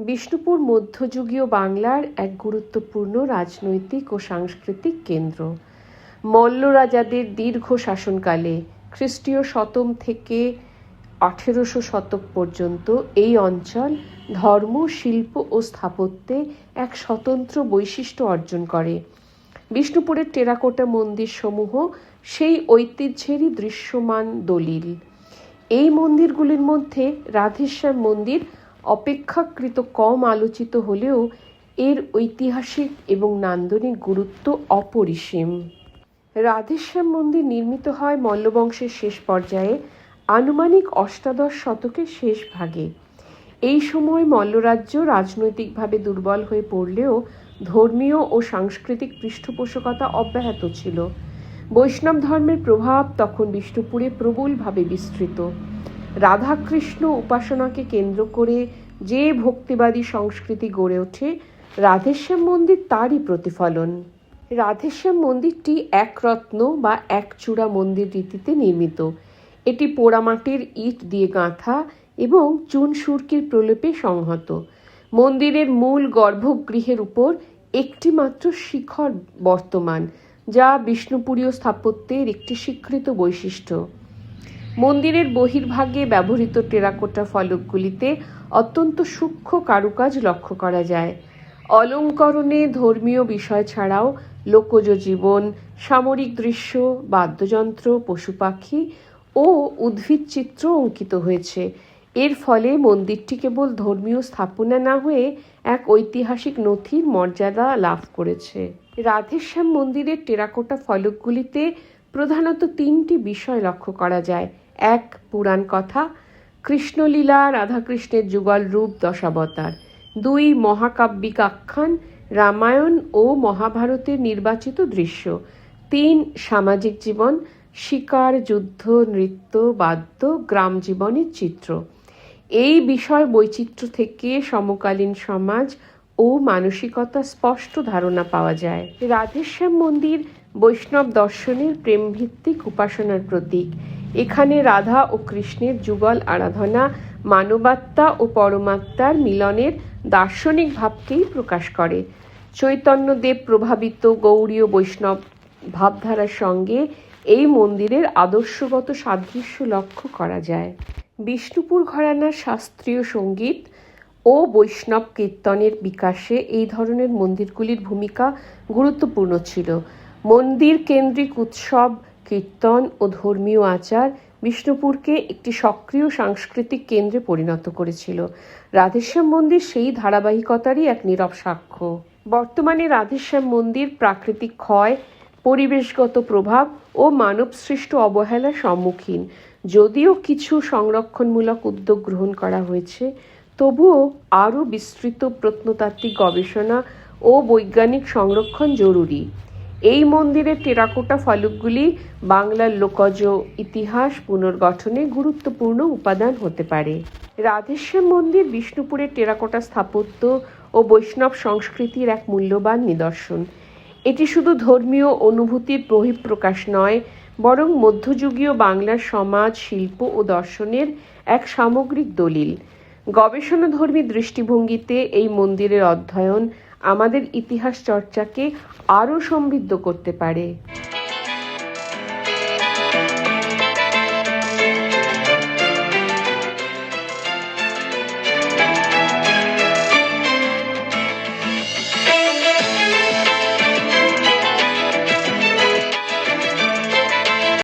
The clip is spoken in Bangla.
বিষ্ণুপুর মধ্যযুগীয় বাংলার এক গুরুত্বপূর্ণ রাজনৈতিক ও সাংস্কৃতিক কেন্দ্র। মল্ল রাজাদের দীর্ঘ শাসনকালে খ্রিস্টীয় শতম থেকে আঠেরোশো শতক পর্যন্ত এই অঞ্চল ধর্ম, শিল্প ও স্থাপত্যে এক স্বতন্ত্র বৈশিষ্ট্য অর্জন করে। বিষ্ণুপুরের টেরাকোটা মন্দিরসমূহ সেই ঐতিহ্যেরই দৃশ্যমান দলিল। এই মন্দিরগুলির মধ্যে রাধেশ্যাম মন্দির অপেক্ষাকৃত কম আলোচিত হলেও এর ঐতিহাসিক এবং নান্দনিক গুরুত্ব অপরিসীম। রাধেশ্যাম মন্দির নির্মিত হয় মল্লবংশের শেষ পর্যায়ে, আনুমানিক অষ্টাদশ শতকের শেষ ভাগে। এই সময় মল্লরাজ্য রাজনৈতিকভাবে দুর্বল হয়ে পড়লেও ধর্মীয় ও সাংস্কৃতিক পৃষ্ঠপোষকতা অব্যাহত ছিল। বৈষ্ণব ধর্মের প্রভাব তখন বিষ্ণুপুরে প্রবলভাবে বিস্তৃত। রাধাকৃষ্ণ উপাসনাকে কেন্দ্র করে যে ভক্তিবাদী সংস্কৃতি গড়ে ওঠে, রাধেশ্যাম মন্দির তারই প্রতিফলন। রাধেশ্যাম মন্দিরটি একরত্ন বা একচূড়া মন্দির রীতিতে নির্মিত। এটি পোড়ামাটির ইট দিয়ে গাঁথা এবং চুন সুরকির প্রলেপে সংহত। মন্দিরের মূল গর্ভগৃহের উপর একটি মাত্র শিখর বর্তমান, যা বিষ্ণুপুরীয় স্থাপত্যের একটি স্বীকৃত বৈশিষ্ট্য। মন্দিরের বহির্ভাগে ব্যবহৃত টেরাকোটা ফলকগুলিতে অত্যন্ত সূক্ষ্ম কারুকাজ লক্ষ্য করা যায়। অলঙ্করণে ধর্মীয় বিষয় ছাড়াও লোকজ জীবন, সামরিক দৃশ্য, বাদ্যযন্ত্র, পশু পাখি ও উদ্ভিদ চিত্র অঙ্কিত হয়েছে। এর ফলে মন্দিরটি কেবল ধর্মীয় স্থাপনা না হয়ে এক ঐতিহাসিক নথির মর্যাদা লাভ করেছে। রাধেশ্যাম মন্দিরের টেরাকোটা ফলকগুলিতে প্রধানত তিনটি বিষয় লক্ষ্য করা যায়। এক পুরাণ কথা। কৃষ্ণলীলা, রাধাকৃষ্ণের যুগল রূপ, দশাবতার। দুই মহাকাব্যিক আখ্যান, রামায়ণ ও মহাভারতের নির্বাচিত দৃশ্য। তিন সামাজিক জীবন, শিকার, যুদ্ধ, নৃত্য, বাদ্য, গ্রাম জীবনের চিত্র। এই বিষয় বৈচিত্র্য থেকে সমকালীন সমাজ ও মানসিকতা স্পষ্ট ধারণা পাওয়া যায়। রাধেশ্যাম মন্দির বৈষ্ণব দর্শনের প্রেমভিত্তিক উপাসনার প্রতীক। এখানে রাধা ও কৃষ্ণের যুগল আরাধনা, মানবাত্মা ও পরমাত্মার মিলনের দার্শনিক ভাবকেই প্রকাশ করে। চৈতন্যদেব প্রভাবিত গৌড়ীয় বৈষ্ণব ভাবধারার সঙ্গে এই মন্দিরের আদর্শগত সাদৃশ্য লক্ষ্য করা যায়। বিষ্ণুপুর ঘরানার শাস্ত্রীয় সংগীত ও বৈষ্ণব কীর্তনের বিকাশে এই ধরনের মন্দিরগুলির ভূমিকা গুরুত্বপূর্ণ ছিল। মন্দির কেন্দ্রিক উৎসব কীর্তন ও ধর্মীয় আচার বিষ্ণুপুরকে একটি সক্রিয় সাংস্কৃতিক কেন্দ্রে পরিণত করেছিল। রাধেশ্যাম মন্দির সেই ধারাবাহিকতারই এক নীরব সাক্ষ্য। বর্তমানে রাধেশ্যাম মন্দির প্রাকৃতিক ক্ষয়, পরিবেশগত প্রভাব ও মানবসৃষ্ট অবহেলার সম্মুখীন। যদিও কিছু সংরক্ষণমূলক উদ্যোগ গ্রহণ করা হয়েছে, তবুও আরও বিস্তৃত প্রত্নতাত্ত্বিক গবেষণা ও বৈজ্ঞানিক সংরক্ষণ জরুরি। এই মন্দিরের টেরাকোটা ফলকগুলি বাংলার লোকজ ইতিহাস পুনর্গঠনে গুরুত্বপূর্ণ উপাদান হতে পারে। রাধেশ্যাম মন্দির বিষ্ণুপুরের টেরাকোটা স্থাপত্য ও বৈষ্ণব সংস্কৃতির এক মূল্যবান নিদর্শন। এটি শুধু ধর্মীয় অনুভূতির বহিঃপ্রকাশ নয়, বরং মধ্যযুগীয় বাংলার সমাজ, শিল্প ও দর্শনের এক সামগ্রিক দলিল। গবেষণাধর্মী দৃষ্টিভঙ্গিতে এই মন্দিরের অধ্যয়ন আমাদের ইতিহাস চর্চাকে আরও সমৃদ্ধ করতে পারে।